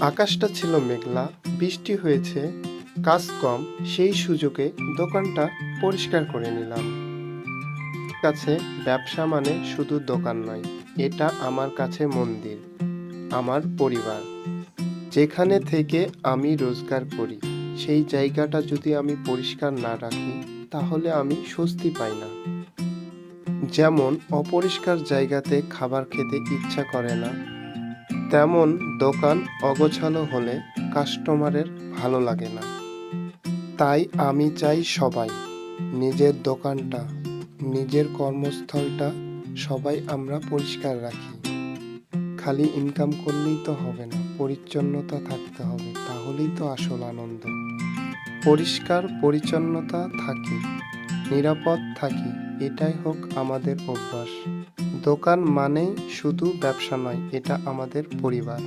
আকাশটা ছিল মেঘলা, বৃষ্টি হয়েছে, কাজ কম, সেই সুযোগে দোকানটা পরিষ্কার করে নিলাম। কাছে ব্যবসা মানে শুধু দোকান নয়, এটা আমার কাছে মন্দির, আমার পরিবার। যেখানে থেকে আমি রোজগার করি, সেই জায়গাটা যদি আমি পরিষ্কার না রাখি, তাহলে আমি স্বস্তি পাই না। যেমন অপরিষ্কার জায়গাতে খাবার খেতে ইচ্ছা করে না তেমন দোকান অগোছালো হলে কাস্টমারের ভালো লাগে না। তাই আমি চাই সবাই নিজের দোকানটা, নিজের কর্মস্থলটা সবাই আমরা পরিষ্কার রাখি। খালি ইনকাম করলেই তো হবে না, পরিচ্ছন্নতা থাকতে হবে, তাহলেই তো আসল আনন্দ। পরিষ্কার পরিচ্ছন্নতা থাকি, নিরাপদ থাকি, এটাই হোক আমাদের অভ্যাস। দোকান মানেই শুধু ব্যবসা নয় এটা আমাদের পরিবার।